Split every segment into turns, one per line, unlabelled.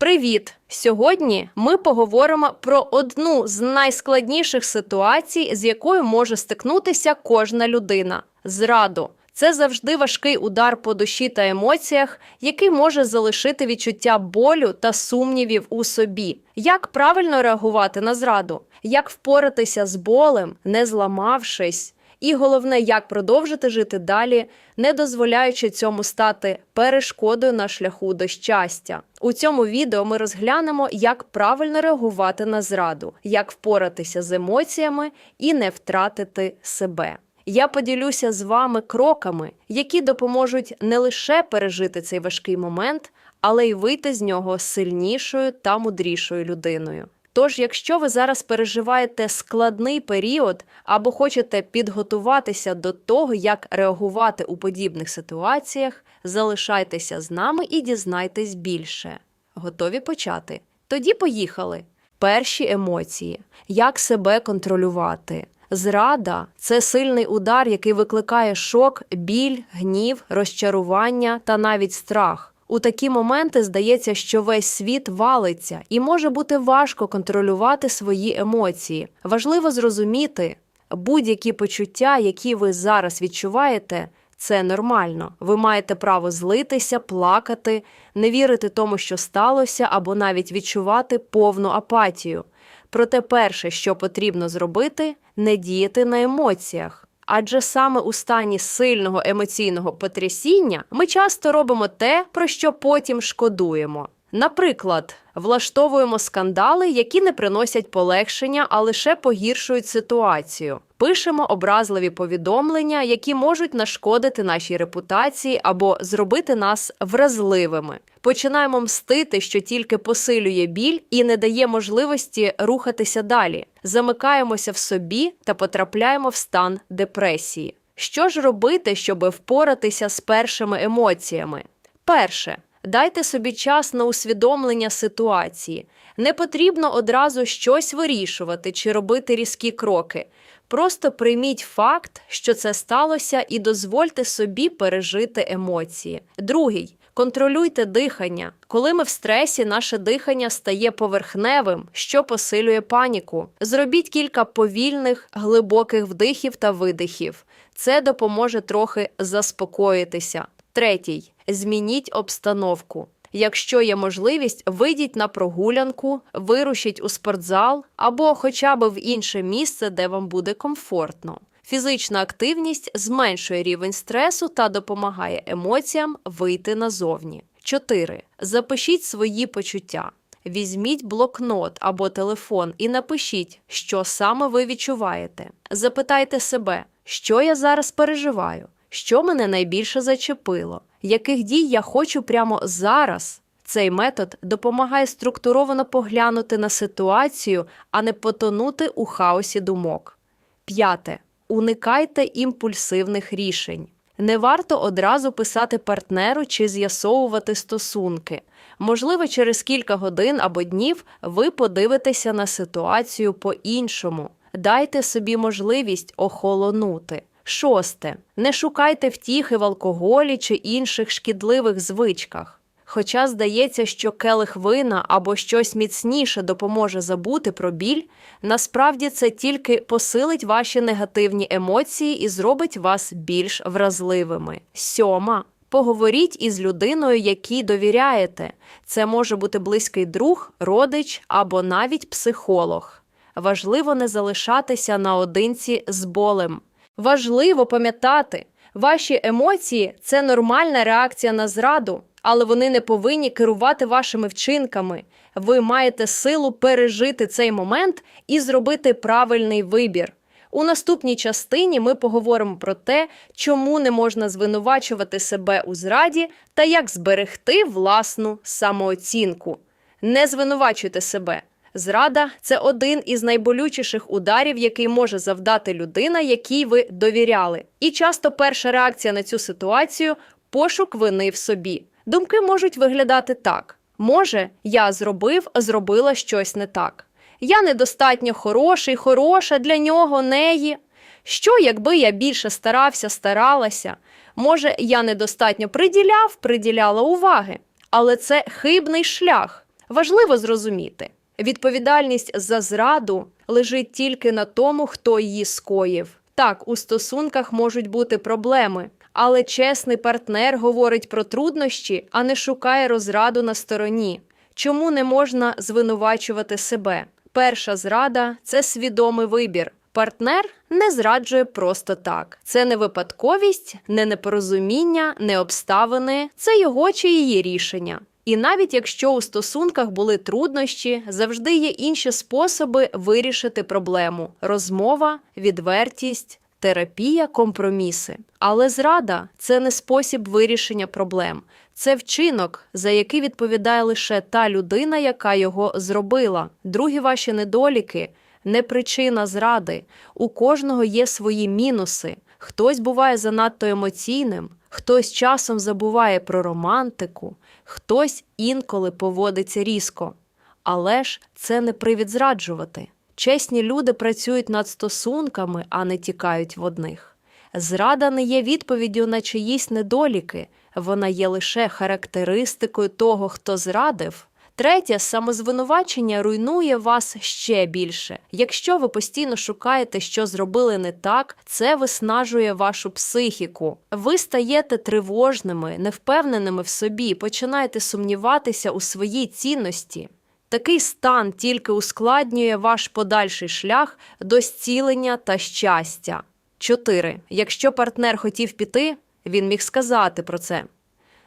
Привіт! Сьогодні ми поговоримо про одну з найскладніших ситуацій, з якою може стикнутися кожна людина зраду. Це завжди важкий удар по душі та емоціях, який може залишити відчуття болю та сумнівів у собі. Як правильно реагувати на зраду? Як впоратися з болем, не зламавшись? І головне, як продовжити жити далі, не дозволяючи цьому стати перешкодою на шляху до щастя. У цьому відео ми розглянемо, як правильно реагувати на зраду, як впоратися з емоціями і не втратити себе. Я поділюся з вами кроками, які допоможуть не лише пережити цей важкий момент, але й вийти з нього сильнішою та мудрішою людиною. Тож, якщо ви зараз переживаєте складний період або хочете підготуватися до того, як реагувати у подібних ситуаціях, залишайтеся з нами і дізнайтесь більше. Готові почати? Тоді поїхали. Перші емоції. Як себе контролювати? Зрада це сильний удар, який викликає шок, біль, гнів, розчарування та навіть страх. У такі моменти здається, що весь світ валиться, і може бути важко контролювати свої емоції. Важливо зрозуміти, будь-які почуття, які ви зараз відчуваєте, це нормально. Ви маєте право злитися, плакати, не вірити тому, що сталося, або навіть відчувати повну апатію. Проте перше, що потрібно зробити, не діяти на емоціях. Адже саме у стані сильного емоційного потрясіння ми часто робимо те, про що потім шкодуємо. Наприклад, влаштовуємо скандали, які не приносять полегшення, а лише погіршують ситуацію. Пишемо образливі повідомлення, які можуть нашкодити нашій репутації або зробити нас вразливими. Починаємо мстити, що тільки посилює біль і не дає можливості рухатися далі. Замикаємося в собі та потрапляємо в стан депресії. Що ж робити, щоб впоратися з першими емоціями? Перше. Дайте собі час на усвідомлення ситуації. Не потрібно одразу щось вирішувати чи робити різкі кроки. Просто прийміть факт, що це сталося, і дозвольте собі пережити емоції. Другий. Контролюйте дихання. Коли ми в стресі, наше дихання стає поверхневим, що посилює паніку. Зробіть кілька повільних, глибоких вдихів та видихів. Це допоможе трохи заспокоїтися. Третій. Змініть обстановку. Якщо є можливість, вийдіть на прогулянку, вирушіть у спортзал або хоча б в інше місце, де вам буде комфортно. Фізична активність зменшує рівень стресу та допомагає емоціям вийти назовні. 4. Запишіть свої почуття. Візьміть блокнот або телефон і напишіть, що саме ви відчуваєте. Запитайте себе, що я зараз переживаю, що мене найбільше зачепило, яких дій я хочу прямо зараз. Цей метод допомагає структуровано поглянути на ситуацію, а не потонути у хаосі думок. П'яте. Уникайте імпульсивних рішень. Не варто одразу писати партнеру чи з'ясовувати стосунки. Можливо, через кілька годин або днів ви подивитеся на ситуацію по-іншому. Дайте собі можливість охолонути. Шосте. Не шукайте втіхи в алкоголі чи інших шкідливих звичках. Хоча здається, що келих вина або щось міцніше допоможе забути про біль, насправді це тільки посилить ваші негативні емоції і зробить вас більш вразливими. Сьома. Поговоріть із людиною, якій довіряєте. Це може бути близький друг, родич або навіть психолог. Важливо не залишатися наодинці з болем. Важливо пам'ятати, ваші емоції це нормальна реакція на зраду, але вони не повинні керувати вашими вчинками. Ви маєте силу пережити цей момент і зробити правильний вибір. У наступній частині ми поговоримо про те, чому не можна звинувачувати себе у зраді та як зберегти власну самооцінку. Не звинувачуйте себе. Зрада це один із найболючіших ударів, який може завдати людина, якій ви довіряли. І часто перша реакція на цю ситуацію пошук вини в собі. Думки можуть виглядати так: може, я зробив, зробила щось не так. Я недостатньо хороший, хороша для нього, неї. Що, якби я більше старався, старалася? Може, я недостатньо приділяв, приділяла уваги. Але це хибний шлях. Важливо зрозуміти, відповідальність за зраду лежить тільки на тому, хто її скоїв. Так, у стосунках можуть бути проблеми, але чесний партнер говорить про труднощі, а не шукає розраду на стороні. Чому не можна звинувачувати себе? Перша зрада це свідомий вибір. Партнер не зраджує просто так. Це не випадковість, не непорозуміння, не обставини, це його чи її рішення. І навіть якщо у стосунках були труднощі, завжди є інші способи вирішити проблему: розмова, відвертість, терапія, компроміси. Але зрада це не спосіб вирішення проблем, це вчинок, за який відповідає лише та людина, яка його зробила. Другі ваші недоліки не причина зради. У кожного є свої мінуси. Хтось буває занадто емоційним, хтось часом забуває про романтику, хтось інколи поводиться різко. Але ж це не привід зраджувати. Чесні люди працюють над стосунками, а не тікають в одних. Зрада не є відповіддю на чиїсь недоліки, вона є лише характеристикою того, хто зрадив. Третє, самозвинувачення руйнує вас ще більше. Якщо ви постійно шукаєте, що зробили не так, це виснажує вашу психіку. Ви стаєте тривожними, невпевненими в собі, починаєте сумніватися у своїй цінності. Такий стан тільки ускладнює ваш подальший шлях до зцілення та щастя. 4. Якщо партнер хотів піти, він міг сказати про це.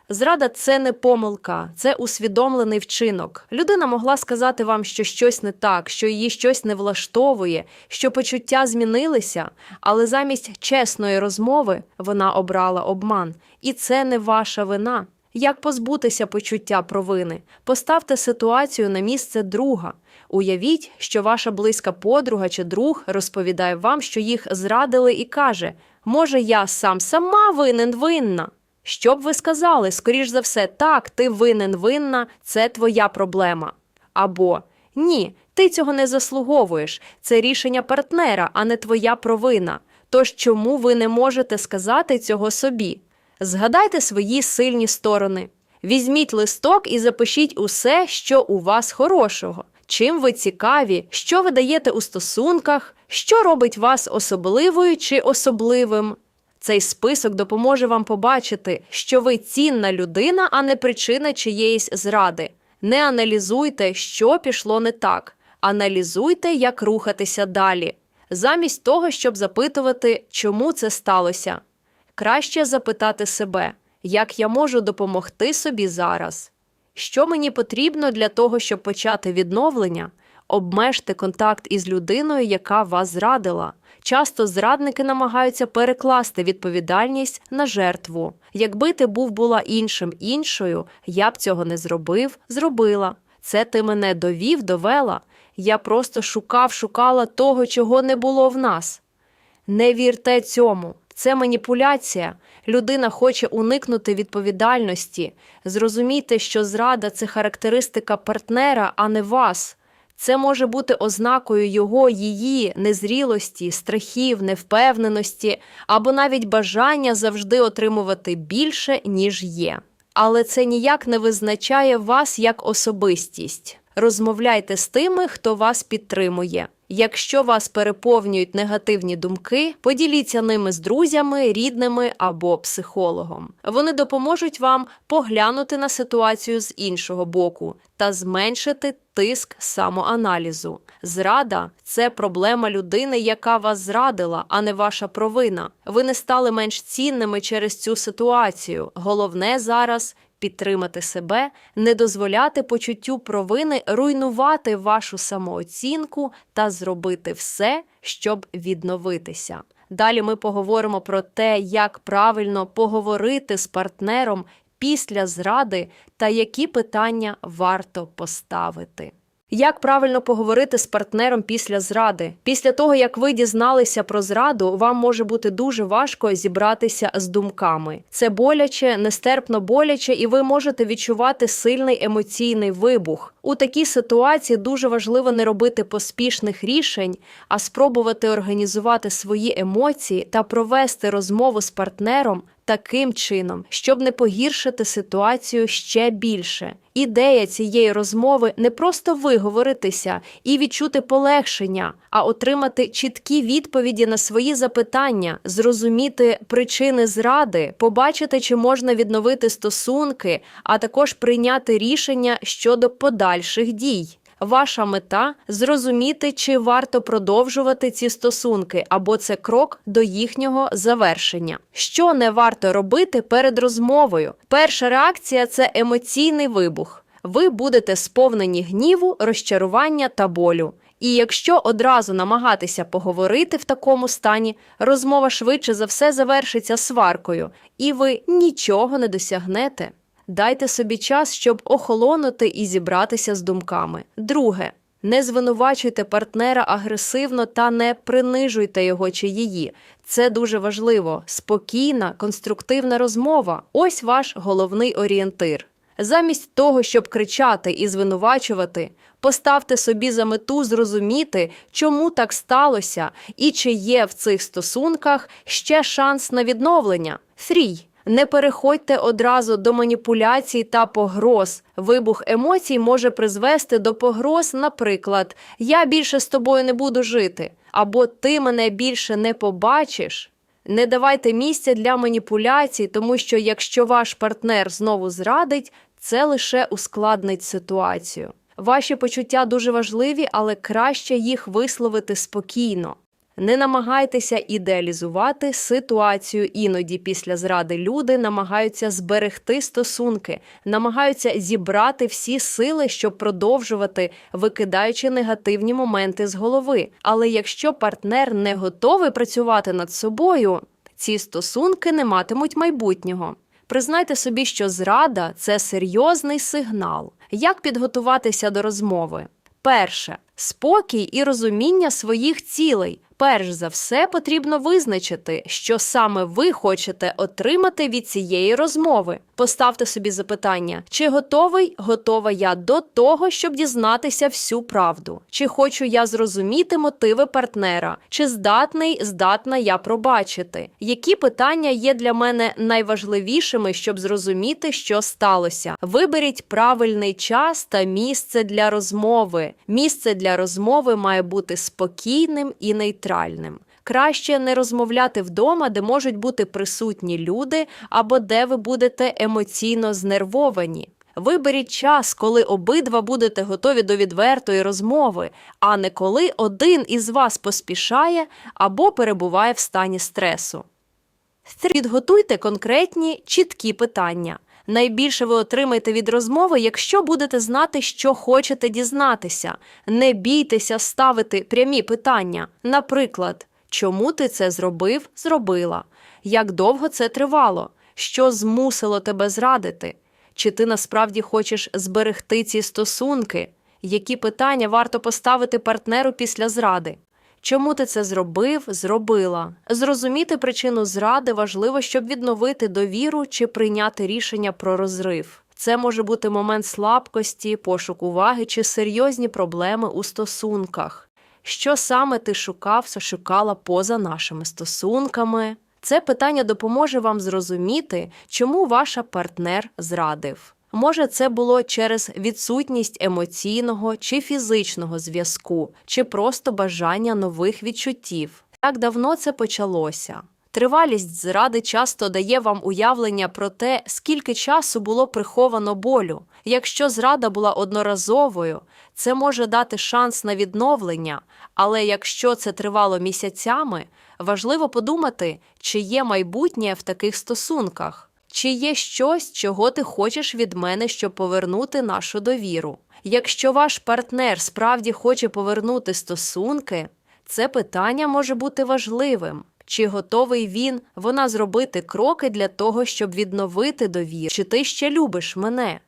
Зрада це не помилка, це усвідомлений вчинок. Людина могла сказати вам, що щось не так, що її щось не влаштовує, що почуття змінилися, але замість чесної розмови вона обрала обман. І це не ваша вина. Як позбутися почуття провини? Поставте ситуацію на місце друга. Уявіть, що ваша близька подруга чи друг розповідає вам, що їх зрадили, і каже: Може, я сам сама винен винна. Що б ви сказали? Скоріш за все, так, ти винен винна, це твоя проблема. Або ні, ти цього не заслуговуєш. Це рішення партнера, а не твоя провина. Тож чому ви не можете сказати цього собі? Згадайте свої сильні сторони. Візьміть листок і запишіть усе, що у вас хорошого. Чим ви цікаві, що ви даєте у стосунках, що робить вас особливою чи особливим. Цей список допоможе вам побачити, що ви цінна людина, а не причина чиєїсь зради. Не аналізуйте, що пішло не так. Аналізуйте, як рухатися далі, замість того, щоб запитувати, чому це сталося. Краще запитати себе, як я можу допомогти собі зараз. Що мені потрібно для того, щоб почати відновлення? Обмежте контакт із людиною, яка вас зрадила. Часто зрадники намагаються перекласти відповідальність на жертву. Якби ти був була іншим іншою, я б цього не зробив, зробила. Це ти мене довів, довела. Я просто шукав, шукала того, чого не було в нас. Не вірте цьому. Це маніпуляція. Людина хоче уникнути відповідальності. Зрозумійте, що зрада це характеристика партнера, а не вас. Це може бути ознакою його, її незрілості, страхів, невпевненості або навіть бажання завжди отримувати більше, ніж є. Але це ніяк не визначає вас як особистість. Розмовляйте з тими, хто вас підтримує. Якщо вас переповнюють негативні думки, поділіться ними з друзями, рідними або психологом. Вони допоможуть вам поглянути на ситуацію з іншого боку та зменшити тиск самоаналізу. Зрада це проблема людини, яка вас зрадила, а не ваша провина. Ви не стали менш цінними через цю ситуацію. Головне зараз підтримати себе, не дозволяти почуттю провини руйнувати вашу самооцінку та зробити все, щоб відновитися. Далі ми поговоримо про те, як правильно поговорити з партнером після зради та які питання варто поставити. Як правильно поговорити з партнером після зради? Після того, як ви дізналися про зраду, вам може бути дуже важко зібратися з думками. Це боляче, нестерпно боляче, і ви можете відчувати сильний емоційний вибух. У такій ситуації дуже важливо не робити поспішних рішень, а спробувати організувати свої емоції та провести розмову з партнером таким чином, щоб не погіршити ситуацію ще більше. Ідея цієї розмови не просто виговоритися і відчути полегшення, а отримати чіткі відповіді на свої запитання, зрозуміти причини зради, побачити, чи можна відновити стосунки, а також прийняти рішення щодо подальших дій. Ваша мета зрозуміти, чи варто продовжувати ці стосунки, або це крок до їхнього завершення. Що не варто робити перед розмовою? Перша реакція це емоційний вибух. Ви будете сповнені гніву, розчарування та болю. І якщо одразу намагатися поговорити в такому стані, розмова швидше за все завершиться сваркою, і ви нічого не досягнете. Дайте собі час, щоб охолонути і зібратися з думками. Друге. Не звинувачуйте партнера агресивно та не принижуйте його чи її. Це дуже важливо. Спокійна, конструктивна розмова ось ваш головний орієнтир. Замість того, щоб кричати і звинувачувати, поставте собі за мету зрозуміти, чому так сталося і чи є в цих стосунках ще шанс на відновлення. Фрій. Не переходьте одразу до маніпуляцій та погроз. Вибух емоцій може призвести до погроз, наприклад, я більше з тобою не буду жити, або ти мене більше не побачиш. Не давайте місця для маніпуляцій, тому що якщо ваш партнер знову зрадить, це лише ускладнить ситуацію. Ваші почуття дуже важливі, але краще їх висловити спокійно. Не намагайтеся ідеалізувати ситуацію. Іноді після зради люди намагаються зберегти стосунки, намагаються зібрати всі сили, щоб продовжувати, викидаючи негативні моменти з голови. Але якщо партнер не готовий працювати над собою, ці стосунки не матимуть майбутнього. Признайте собі, що зрада це серйозний сигнал. Як підготуватися до розмови? Перше спокій і розуміння своїх цілей. Перш за все потрібно визначити, що саме ви хочете отримати від цієї розмови. Поставте собі запитання, чи готовий, готова я до того, щоб дізнатися всю правду? Чи хочу я зрозуміти мотиви партнера? Чи здатний, здатна я пробачити? Які питання є для мене найважливішими, щоб зрозуміти, що сталося? Виберіть правильний час та місце для розмови. Місце для розмови має бути спокійним і нейтральним. Краще не розмовляти вдома, де можуть бути присутні люди, або де ви будете емоційно знервовані. Виберіть час, коли обидва будете готові до відвертої розмови, а не коли один із вас поспішає або перебуває в стані стресу. Підготуйте конкретні чіткі питання. Найбільше ви отримаєте від розмови, якщо будете знати, що хочете дізнатися. Не бійтеся ставити прямі питання. Наприклад, чому ти це зробив, зробила? Як довго це тривало? Що змусило тебе зрадити? Чи ти насправді хочеш зберегти ці стосунки? Які питання варто поставити партнеру після зради? Чому ти це зробив, зробила? Зрозуміти причину зради важливо, щоб відновити довіру чи прийняти рішення про розрив. Це може бути момент слабкості, пошук уваги чи серйозні проблеми у стосунках. Що саме ти шукав, шукала поза нашими стосунками? Це питання допоможе вам зрозуміти, чому ваша партнер зрадив. Може, це було через відсутність емоційного чи фізичного зв'язку, чи просто бажання нових відчуттів. Як давно це почалося? Тривалість зради часто дає вам уявлення про те, скільки часу було приховано болю. Якщо зрада була одноразовою, це може дати шанс на відновлення, але якщо це тривало місяцями, важливо подумати, чи є майбутнє в таких стосунках. Чи є щось, чого ти хочеш від мене, щоб повернути нашу довіру? Якщо ваш партнер справді хоче повернути стосунки, це питання може бути важливим. Чи готовий він, вона зробити кроки для того, щоб відновити довіру? Чи ти ще любиш мене?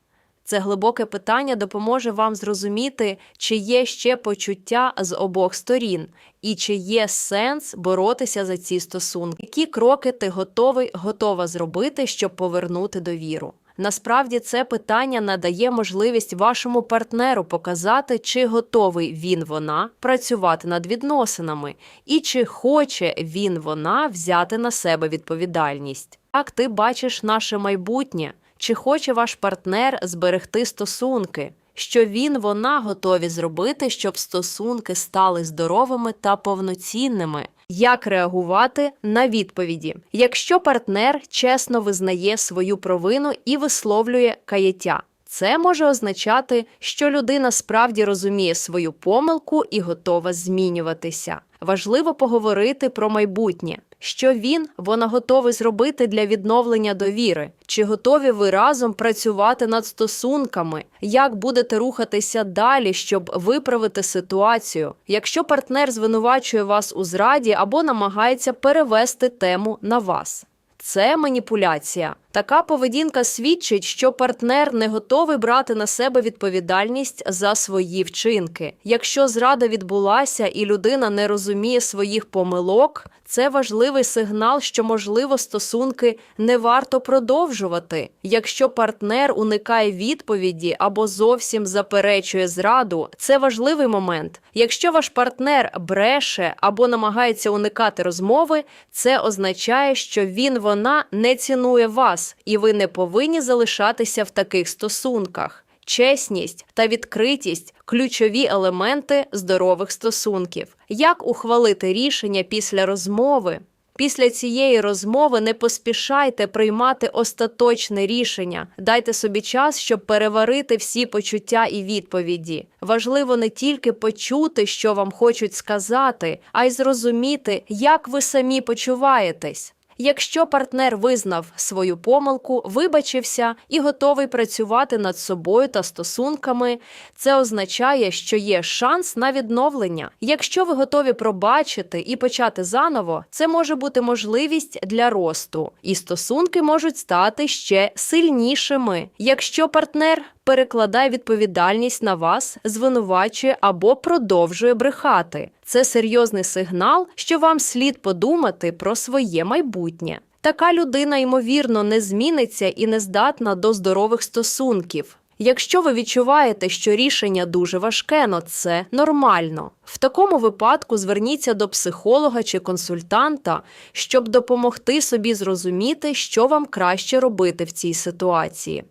Це глибоке питання допоможе вам зрозуміти, чи є ще почуття з обох сторін, і чи є сенс боротися за ці стосунки. Які кроки ти готовий, готова зробити, щоб повернути довіру? Насправді це питання надає можливість вашому партнеру показати, чи готовий він вона працювати над відносинами, і чи хоче він вона взяти на себе відповідальність. Як ти бачиш наше майбутнє? Чи хоче ваш партнер зберегти стосунки? Що він вона готові зробити, щоб стосунки стали здоровими та повноцінними? Як реагувати на відповіді? Якщо партнер чесно визнає свою провину і висловлює каяття, це може означати, що людина справді розуміє свою помилку і готова змінюватися. Важливо поговорити про майбутнє. Що він вона готовий зробити для відновлення довіри? Чи готові ви разом працювати над стосунками? Як будете рухатися далі, щоб виправити ситуацію? Якщо партнер звинувачує вас у зраді або намагається перевести тему на вас? Це маніпуляція. Така поведінка свідчить, що партнер не готовий брати на себе відповідальність за свої вчинки. Якщо зрада відбулася і людина не розуміє своїх помилок, це важливий сигнал, що можливо стосунки не варто продовжувати. Якщо партнер уникає відповіді або зовсім заперечує зраду, це важливий момент. Якщо ваш партнер бреше або намагається уникати розмови, це означає, що він вона не цінує вас, і ви не повинні залишатися в таких стосунках. Чесність та відкритість ключові елементи здорових стосунків. Як ухвалити рішення після розмови? Після цієї розмови не поспішайте приймати остаточне рішення. Дайте собі час, щоб переварити всі почуття і відповіді. Важливо не тільки почути, що вам хочуть сказати, а й зрозуміти, як ви самі почуваєтесь. Якщо партнер визнав свою помилку, вибачився і готовий працювати над собою та стосунками, це означає, що є шанс на відновлення. Якщо ви готові пробачити і почати заново, це може бути можливість для росту, і стосунки можуть стати ще сильнішими. Якщо партнер перекладає відповідальність на вас, звинувачує або продовжує брехати. Це серйозний сигнал, що вам слід подумати про своє майбутнє. Така людина, ймовірно, не зміниться і не здатна до здорових стосунків. Якщо ви відчуваєте, що рішення дуже важке, но це нормально. В такому випадку зверніться до психолога чи консультанта, щоб допомогти собі зрозуміти, що вам краще робити в цій ситуації.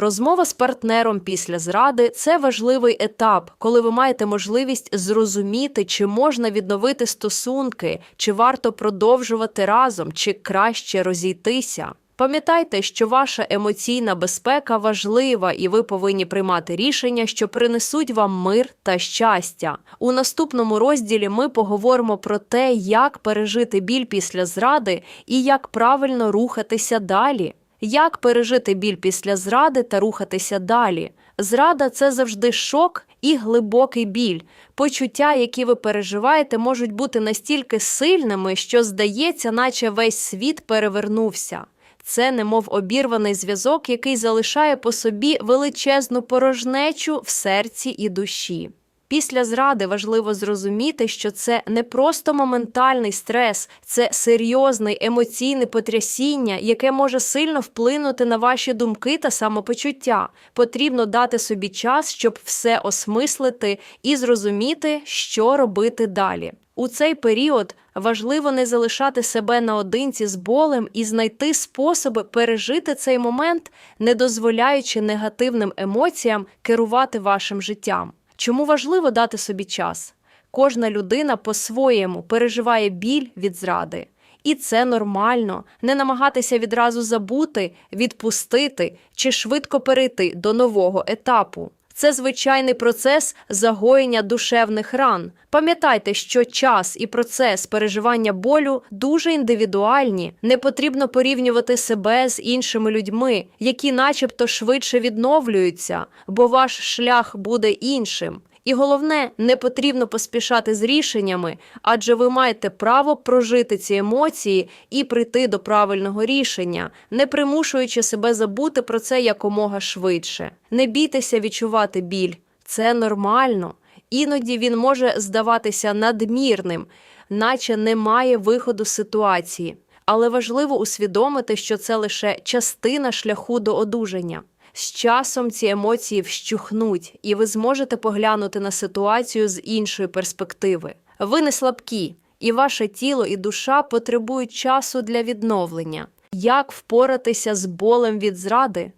Розмова з партнером після зради це важливий етап, коли ви маєте можливість зрозуміти, чи можна відновити стосунки, чи варто продовжувати разом, чи краще розійтися. Пам'ятайте, що ваша емоційна безпека важлива, і ви повинні приймати рішення, що принесуть вам мир та щастя. У наступному розділі ми поговоримо про те, як пережити біль після зради і як правильно рухатися далі. Як пережити біль після зради та рухатися далі? Зрада це завжди шок і глибокий біль. Почуття, які ви переживаєте, можуть бути настільки сильними, що здається, наче весь світ перевернувся. Це немов обірваний зв'язок, який залишає по собі величезну порожнечу в серці і душі. Після зради важливо зрозуміти, що це не просто моментальний стрес, це серйозне емоційне потрясіння, яке може сильно вплинути на ваші думки та самопочуття. Потрібно дати собі час, щоб все осмислити і зрозуміти, що робити далі. У цей період важливо не залишати себе наодинці з болем і знайти способи пережити цей момент, не дозволяючи негативним емоціям керувати вашим життям. Чому важливо дати собі час? Кожна людина по-своєму переживає біль від зради. І це нормально не намагатися відразу забути, відпустити чи швидко перейти до нового етапу. Це звичайний процес загоєння душевних ран. Пам'ятайте, що час і процес переживання болю дуже індивідуальні. Не потрібно порівнювати себе з іншими людьми, які, начебто, швидше відновлюються, бо ваш шлях буде іншим. І головне, не потрібно поспішати з рішеннями, адже ви маєте право прожити ці емоції і прийти до правильного рішення, не примушуючи себе забути про це якомога швидше. Не бійтеся відчувати біль, це нормально. Іноді він може здаватися надмірним, наче немає виходу з ситуації. але важливо усвідомити, що це лише частина шляху до одужання. З часом ці емоції вщухнуть, і ви зможете поглянути на ситуацію з іншої перспективи. Ви не слабкі, і ваше тіло і душа потребують часу для відновлення. Як впоратися з болем від зради?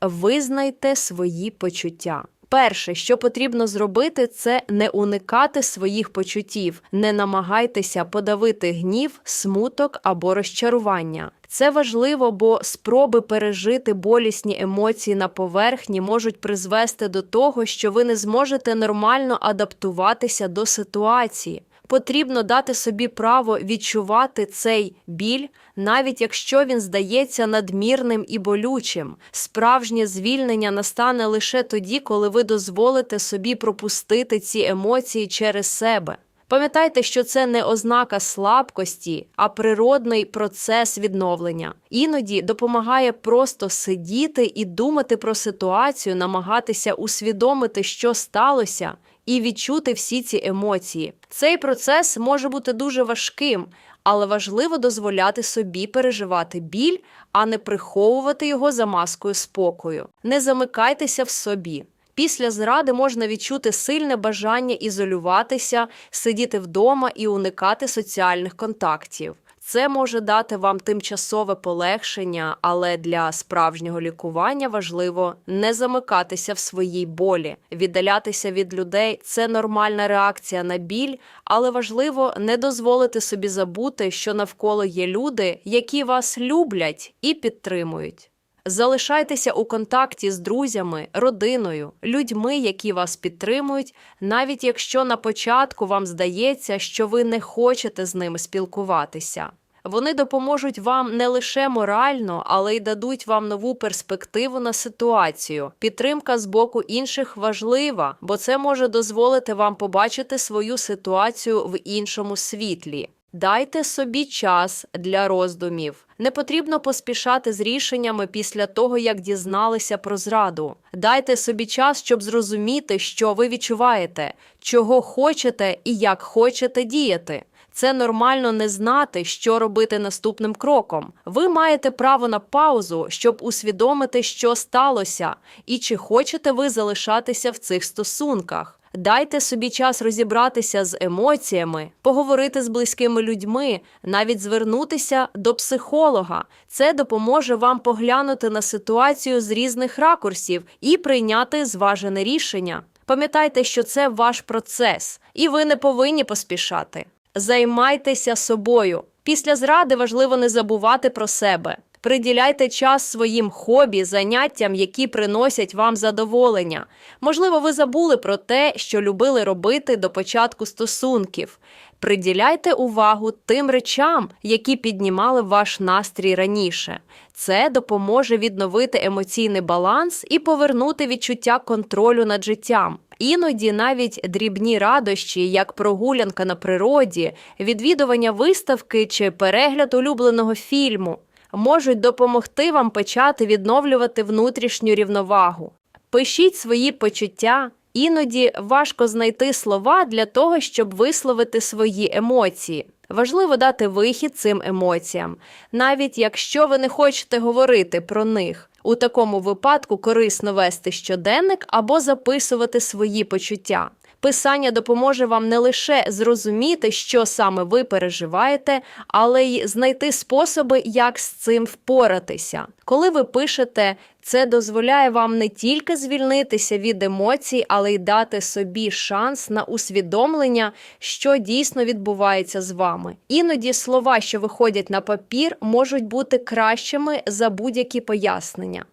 Визнайте свої почуття. Перше, що потрібно зробити, це не уникати своїх почуттів, не намагайтеся подавити гнів, смуток або розчарування. Це важливо, бо спроби пережити болісні емоції на поверхні можуть призвести до того, що ви не зможете нормально адаптуватися до ситуації. Потрібно дати собі право відчувати цей біль, навіть якщо він здається надмірним і болючим. Справжнє звільнення настане лише тоді, коли ви дозволите собі пропустити ці емоції через себе. Пам'ятайте, що це не ознака слабкості, а природний процес відновлення. Іноді допомагає просто сидіти і думати про ситуацію, намагатися усвідомити, що сталося, і відчути всі ці емоції. Цей процес може бути дуже важким, але важливо дозволяти собі переживати біль, а не приховувати його за маскою спокою. Не замикайтеся в собі. Після зради можна відчути сильне бажання ізолюватися, сидіти вдома і уникати соціальних контактів. Це може дати вам тимчасове полегшення, але для справжнього лікування важливо не замикатися в своїй болі. Віддалятися від людей це нормальна реакція на біль, але важливо не дозволити собі забути, що навколо є люди, які вас люблять і підтримують. Залишайтеся у контакті з друзями, родиною, людьми, які вас підтримують, навіть якщо на початку вам здається, що ви не хочете з ними спілкуватися. Вони допоможуть вам не лише морально, але й дадуть вам нову перспективу на ситуацію. Підтримка з боку інших важлива, бо це може дозволити вам побачити свою ситуацію в іншому світлі. Дайте собі час для роздумів. Не потрібно поспішати з рішеннями після того, як дізналися про зраду. Дайте собі час, щоб зрозуміти, що ви відчуваєте, чого хочете і як хочете діяти. Це нормально не знати, що робити наступним кроком. Ви маєте право на паузу, щоб усвідомити, що сталося, і чи хочете ви залишатися в цих стосунках. Дайте собі час розібратися з емоціями, поговорити з близькими людьми, навіть звернутися до психолога. Це допоможе вам поглянути на ситуацію з різних ракурсів і прийняти зважене рішення. Пам'ятайте, що це ваш процес, і ви не повинні поспішати. Займайтеся собою. Після зради важливо не забувати про себе. Приділяйте час своїм хобі, заняттям, які приносять вам задоволення. Можливо, ви забули про те, що любили робити до початку стосунків. Приділяйте увагу тим речам, які піднімали ваш настрій раніше. Це допоможе відновити емоційний баланс і повернути відчуття контролю над життям. Іноді навіть дрібні радощі, як прогулянка на природі, відвідування виставки чи перегляд улюбленого фільму, можуть допомогти вам почати відновлювати внутрішню рівновагу. Пишіть свої почуття. Іноді важко знайти слова для того, щоб висловити свої емоції. Важливо дати вихід цим емоціям, навіть якщо ви не хочете говорити про них. У такому випадку корисно вести щоденник або записувати свої почуття. Писання допоможе вам не лише зрозуміти, що саме ви переживаєте, але й знайти способи, як з цим впоратися. Коли ви пишете, це дозволяє вам не тільки звільнитися від емоцій, але й дати собі шанс на усвідомлення, що дійсно відбувається з вами. Іноді слова, що виходять на папір, можуть бути кращими за будь-які пояснення.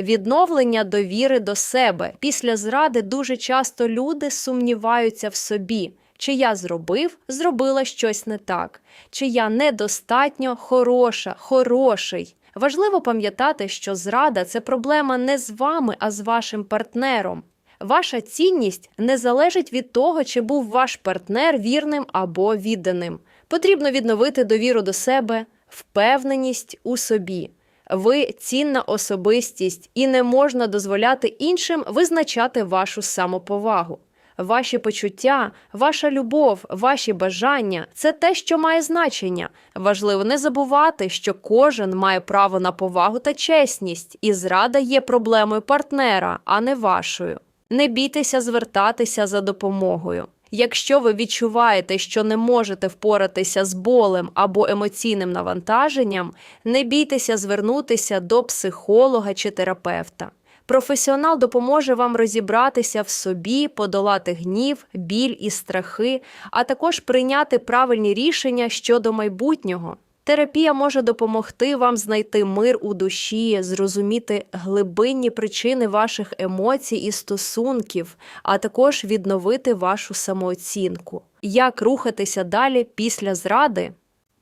Відновлення довіри до себе після зради дуже часто люди сумніваються в собі. Чи я зробив, зробила щось не так, чи я недостатньо хороша, хороший. Важливо пам'ятати, що зрада це проблема не з вами, а з вашим партнером. Ваша цінність не залежить від того, чи був ваш партнер вірним або відданим. Потрібно відновити довіру до себе, впевненість у собі. Ви цінна особистість і не можна дозволяти іншим визначати вашу самоповагу. ваші почуття, ваша любов, ваші бажання це те, що має значення. Важливо не забувати, що кожен має право на повагу та чесність, і зрада є проблемою партнера, а не вашою. Не бійтеся звертатися за допомогою. Якщо ви відчуваєте, що не можете впоратися з болем або емоційним навантаженням, не бійтеся звернутися до психолога чи терапевта. Професіонал допоможе вам розібратися в собі, подолати гнів, біль і страхи, а також прийняти правильні рішення щодо майбутнього. Терапія може допомогти вам знайти мир у душі, зрозуміти глибинні причини ваших емоцій і стосунків, а також відновити вашу самооцінку. Як рухатися далі після зради?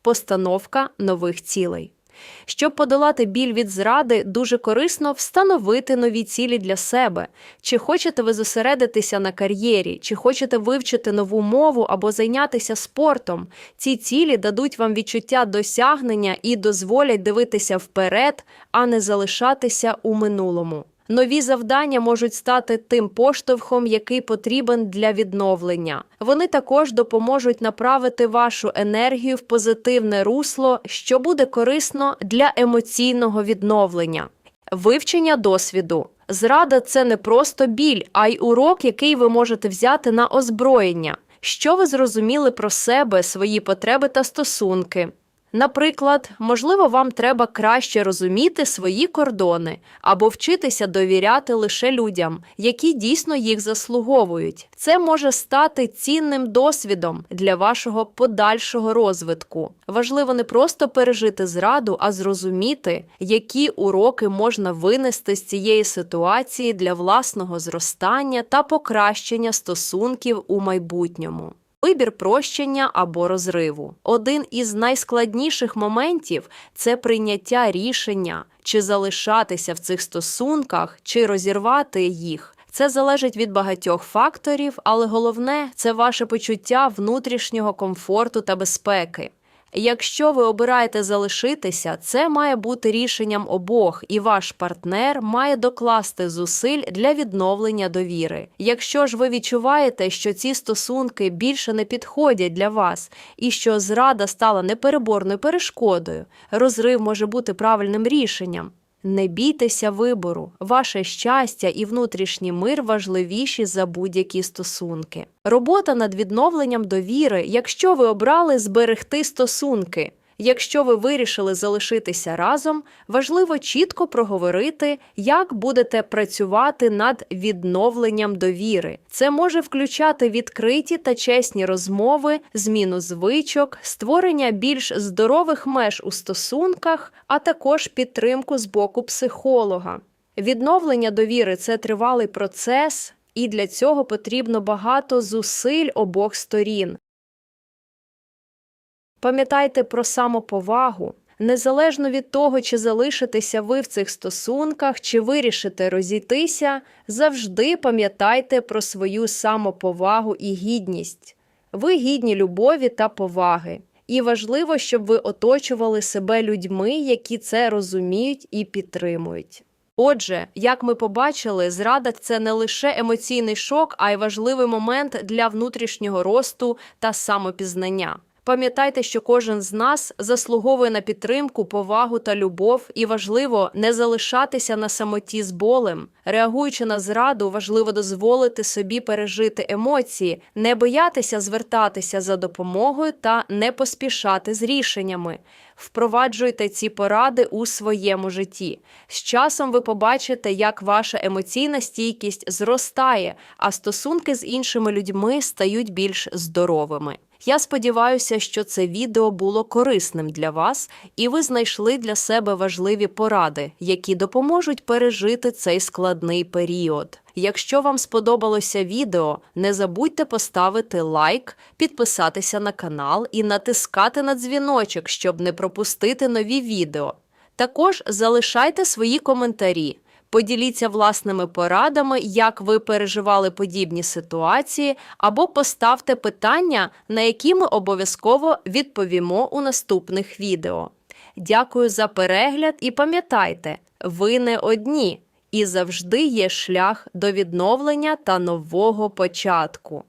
Постановка нових цілей. Щоб подолати біль від зради, дуже корисно встановити нові цілі для себе. Чи хочете ви зосередитися на кар'єрі, чи хочете вивчити нову мову або зайнятися спортом. Ці цілі дадуть вам відчуття досягнення і дозволять дивитися вперед, а не залишатися у минулому. Нові завдання можуть стати тим поштовхом, який потрібен для відновлення. Вони також допоможуть направити вашу енергію в позитивне русло, що буде корисно для емоційного відновлення. Вивчення досвіду. Зрада це не просто біль, а й урок, який ви можете взяти на озброєння. Що ви зрозуміли про себе, свої потреби та стосунки? Наприклад, можливо, вам треба краще розуміти свої кордони або вчитися довіряти лише людям, які дійсно їх заслуговують. Це може стати цінним досвідом для вашого подальшого розвитку. Важливо не просто пережити зраду, а зрозуміти, які уроки можна винести з цієї ситуації для власного зростання та покращення стосунків у майбутньому. Вибір прощення або розриву. Один із найскладніших моментів це прийняття рішення, чи залишатися в цих стосунках, чи розірвати їх. Це залежить від багатьох факторів, але головне це ваше почуття внутрішнього комфорту та безпеки. Якщо ви обираєте залишитися, це має бути рішенням обох, і ваш партнер має докласти зусиль для відновлення довіри. Якщо ж ви відчуваєте, що ці стосунки більше не підходять для вас, і що зрада стала непереборною перешкодою, розрив може бути правильним рішенням. Не бійтеся вибору, ваше щастя і внутрішній мир важливіші за будь-які стосунки. Робота над відновленням довіри, якщо ви обрали зберегти стосунки. Якщо ви вирішили залишитися разом, важливо чітко проговорити, як будете працювати над відновленням довіри. Це може включати відкриті та чесні розмови, зміну звичок, створення більш здорових меж у стосунках, а також підтримку з боку психолога. Відновлення довіри це тривалий процес, і для цього потрібно багато зусиль обох сторін. Пам'ятайте про самоповагу. Незалежно від того, чи залишитеся ви в цих стосунках, чи вирішите розійтися, завжди пам'ятайте про свою самоповагу і гідність. Ви гідні любові та поваги. І важливо, щоб ви оточували себе людьми, які це розуміють і підтримують. Отже, як ми побачили, зрада це не лише емоційний шок, а й важливий момент для внутрішнього росту та самопізнання. Пам'ятайте, що кожен з нас заслуговує на підтримку, повагу та любов, і важливо не залишатися на самоті з болем. Реагуючи на зраду, важливо дозволити собі пережити емоції, не боятися звертатися за допомогою та не поспішати з рішеннями. Впроваджуйте ці поради у своєму житті. З часом ви побачите, як ваша емоційна стійкість зростає, а стосунки з іншими людьми стають більш здоровими. Я сподіваюся, що це відео було корисним для вас, і ви знайшли для себе важливі поради, які допоможуть пережити цей складний період. Якщо вам сподобалося відео, не забудьте поставити лайк, підписатися на канал і натискати на дзвіночок, щоб не пропустити нові відео. Також залишайте свої коментарі. Поділіться власними порадами, як ви переживали подібні ситуації, або поставте питання, на які ми обов'язково відповімо у наступних відео. Дякую за перегляд і пам'ятайте, ви не одні. і завжди є шлях до відновлення та нового початку.